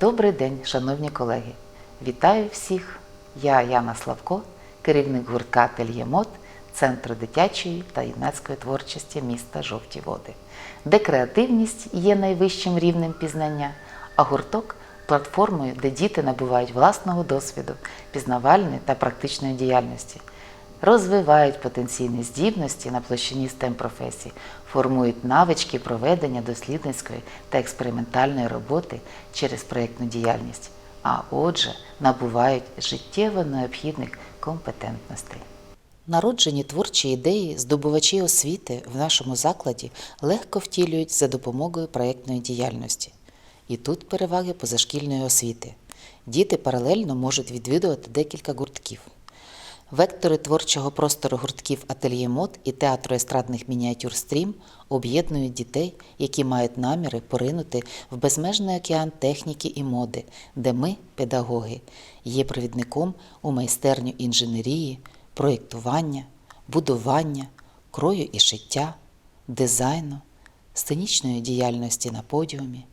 Добрий день, шановні колеги! Вітаю всіх! Я Яна Славко, керівник гуртка «Ательє МОД» Центру дитячої та юнацької творчості міста Жовті Води, де креативність є найвищим рівнем пізнання, а гурток платформою, де діти набувають власного досвіду, пізнавальної та практичної діяльності, розвивають потенційні здібності на площині STEM професій, формують навички проведення дослідницької та експериментальної роботи через проєктну діяльність, а отже, набувають життєво необхідних компетентностей. Народжені творчі ідеї здобувачі освіти в нашому закладі легко втілюють за допомогою проєктної діяльності. І тут переваги позашкільної освіти. Діти паралельно можуть відвідувати декілька гуртків. Вектори творчого простору гуртків Ательє Мод і театру естрадних мініатюр Стрім об'єднують дітей, які мають наміри поринути в безмежний океан техніки і моди, де ми, педагоги, є провідником у майстерню інженерії, проєктування, будування, крою і шиття, дизайну, сценічної діяльності на подіумі,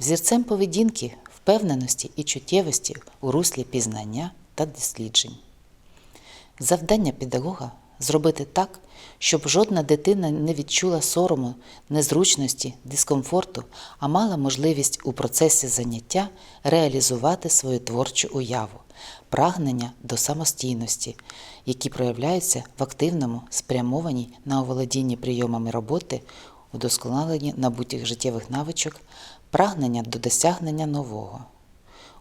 взірцем поведінки, впевненості і чуттєвості у руслі пізнання та досліджень. Завдання педагога зробити так, щоб жодна дитина не відчула сорому, незручності, дискомфорту, а мала можливість у процесі заняття реалізувати свою творчу уяву, прагнення до самостійності, які проявляються в активному, спрямованій на оволодінні прийомами роботи, удосконаленні набутих життєвих навичок, прагнення до досягнення нового.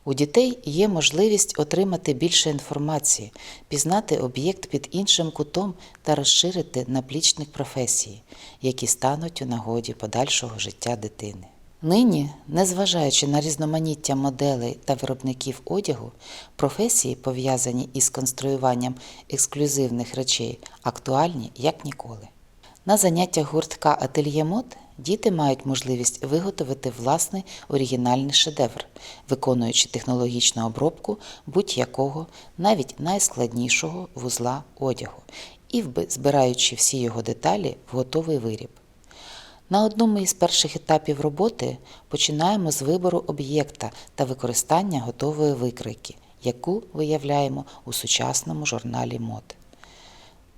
У дітей є можливість отримати більше інформації, пізнати об'єкт під іншим кутом та розширити наплічник професії, які стануть у нагоді подальшого життя дитини. Нині, незважаючи на різноманіття моделей та виробників одягу, професії, пов'язані із конструюванням ексклюзивних речей, актуальні як ніколи. На заняттях гуртка Ательє Мод діти мають можливість виготовити власний оригінальний шедевр, виконуючи технологічну обробку будь-якого, навіть найскладнішого вузла одягу і збираючи всі його деталі в готовий виріб. На одному із перших етапів роботи починаємо з вибору об'єкта та використання готової викройки, яку виявляємо у сучасному журналі мод.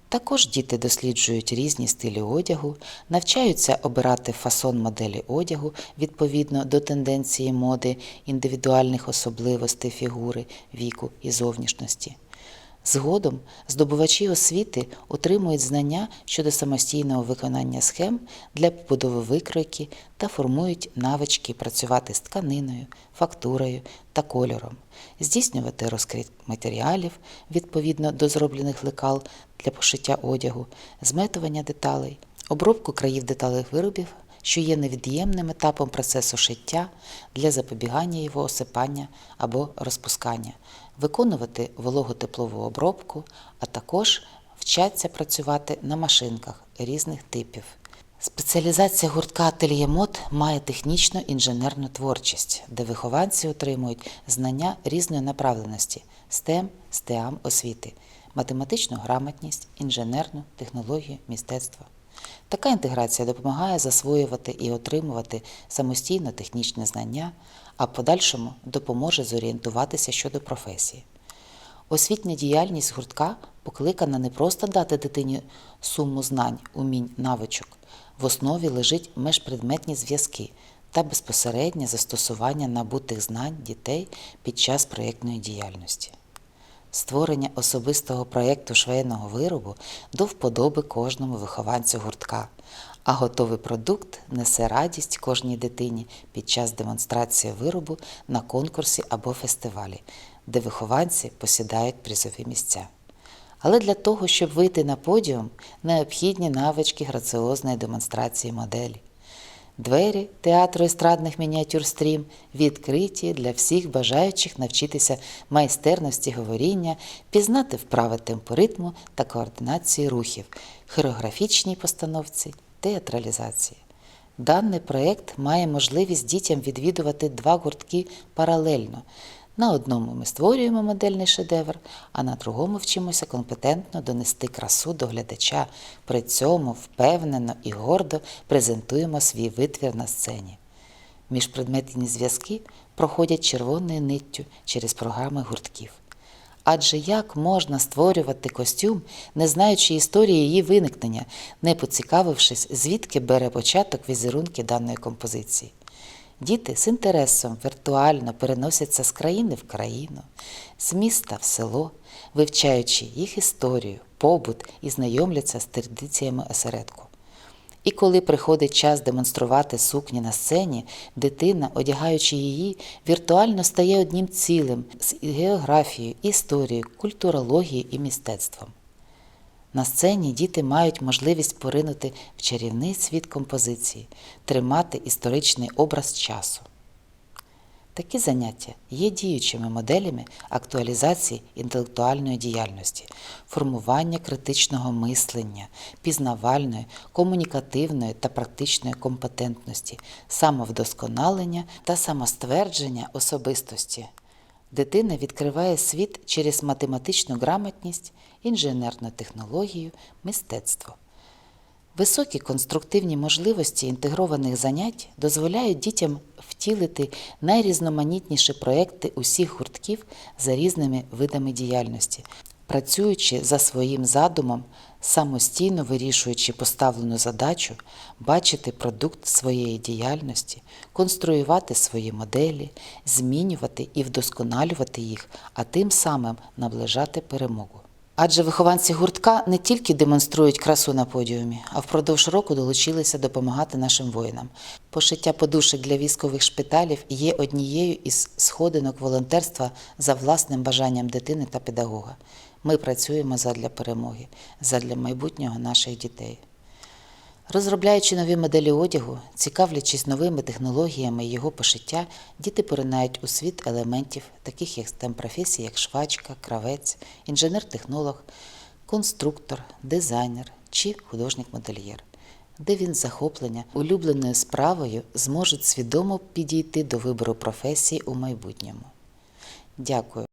Також діти досліджують різні стилі одягу, навчаються обирати фасон моделі одягу відповідно до тенденції моди, індивідуальних особливостей фігури, віку і зовнішності. Згодом здобувачі освіти отримують знання щодо самостійного виконання схем для побудови викройки та формують навички працювати з тканиною, фактурою та кольором, здійснювати розкрит матеріалів відповідно до зроблених лекал для пошиття одягу, зметування деталей, обробку країв деталей виробів, що є невід'ємним етапом процесу шиття для запобігання його осипання або розпускання, виконувати вологотеплову обробку, а також вчаться працювати на машинках різних типів. Спеціалізація гуртка «Ательє Мод» має технічну інженерну творчість, де вихованці отримують знання різної направленості STEM, STEAM освіти, математичну грамотність, інженерну, технологію, мистецтво. Така інтеграція допомагає засвоювати і отримувати самостійно технічні знання, а в подальшому допоможе зорієнтуватися щодо професії. Освітня діяльність гуртка покликана не просто дати дитині суму знань, умінь, навичок. В основі лежить межпредметні зв'язки та безпосереднє застосування набутих знань дітей під час проєктної діяльності. Створення особистого проєкту швейного виробу до вподоби кожному вихованцю гуртка, а готовий продукт несе радість кожній дитині під час демонстрації виробу на конкурсі або фестивалі, де вихованці посідають призові місця. Але для того, щоб вийти на подіум, необхідні навички граціозної демонстрації моделі. Двері театру естрадних мініатюр стрім відкриті для всіх бажаючих навчитися майстерності говоріння, пізнати вправи темпоритму та координації рухів, хореографічній постановці, театралізації. Даний проєкт має можливість дітям відвідувати два гуртки паралельно. На одному ми створюємо модельний шедевр, а на другому вчимося компетентно донести красу до глядача. При цьому впевнено і гордо презентуємо свій витвір на сцені. Міжпредметні зв'язки проходять червоною ниттю через програми гуртків. Адже як можна створювати костюм, не знаючи історії її виникнення, не поцікавившись, звідки бере початок візерунки даної композиції? Діти з інтересом віртуально переносяться з країни в країну, з міста в село, вивчаючи їх історію, побут і знайомляться з традиціями осередку. І коли приходить час демонструвати сукні на сцені, дитина, одягаючи її, віртуально стає одним цілим з географією, історією, культурологією і мистецтвом. На сцені діти мають можливість поринути в чарівний світ композиції, тримати історичний образ часу. Такі заняття є діючими моделями актуалізації інтелектуальної діяльності, формування критичного мислення, пізнавальної, комунікативної та практичної компетентності, самовдосконалення та самоствердження особистості. Дитина відкриває світ через математичну грамотність, інженерну технологію, мистецтво. Високі конструктивні можливості інтегрованих занять дозволяють дітям втілити найрізноманітніші проекти усіх гуртків за різними видами діяльності, працюючи за своїм задумом, самостійно вирішуючи поставлену задачу, бачити продукт своєї діяльності, конструювати свої моделі, змінювати і вдосконалювати їх, а тим самим наближати перемогу. Адже вихованці гуртка не тільки демонструють красу на подіумі, а впродовж року долучилися допомагати нашим воїнам. Пошиття подушок для військових шпиталів є однією із сходинок волонтерства за власним бажанням дитини та педагога. Ми працюємо задля перемоги, задля майбутнього наших дітей. Розробляючи нові моделі одягу, цікавлячись новими технологіями його пошиття, діти поринають у світ елементів, таких як STEM професії, як швачка, кравець, інженер-технолог, конструктор, дизайнер чи художник-модельєр, де він захоплення улюбленою справою зможуть свідомо підійти до вибору професії у майбутньому. Дякую.